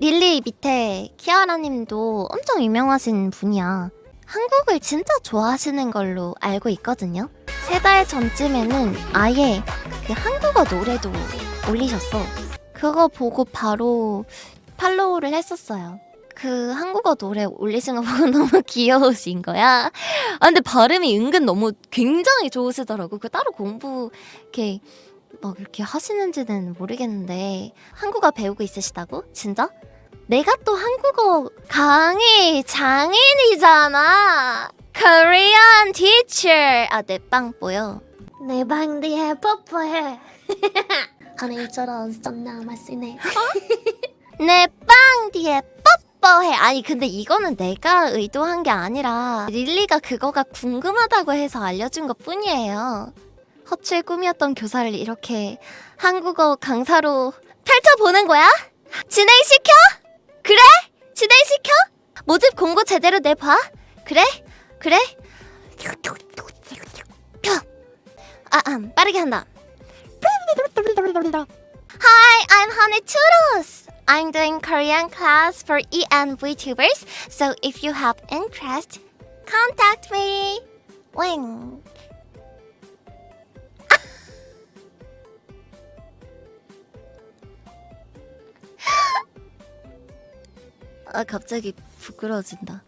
릴리 밑에 키아라님도 엄청 유명하신 분이야. 한국을 진짜 좋아하시는 걸로 알고 있거든요. 세 달 전쯤에는 아예 그 한국어 노래도 올리셨어. 그거 보고 바로 팔로우를 했었어요. 그 한국어 노래 올리신 거 보고 너무 귀여우신 거야. 아 근데 발음이 은근 너무 굉장히 좋으시더라고. 그 따로 공부 이렇게 막 이렇게 하시는지는 모르겠는데 한국어 배우고 있으시다고? 진짜? 내가 또 한국어 강의 장인이잖아. Korean teacher. 아, 내빵 보여. 내방 뒤에 뽀뽀해. 하늘처럼 썸나 마시네. 내 빵 뒤에 뽀뽀해. 아니, 근데 이거는 내가 의도한 게 아니라 릴리가 그거가 궁금하다고 해서 알려준 것 뿐이에요. 허추의 꿈이었던 교사를 이렇게 한국어 강사로 펼쳐보는 거야? 진행시켜? 그래? 진행시켜? 모집 공고 제대로 내봐? 그래? 그래? 아, 음, 빠르게 한다. Hi, I'm Honey Toodles. I'm doing Korean class for EN VTubers, so if you have interest, contact me. Wing. 아 갑자기 부끄러워진다.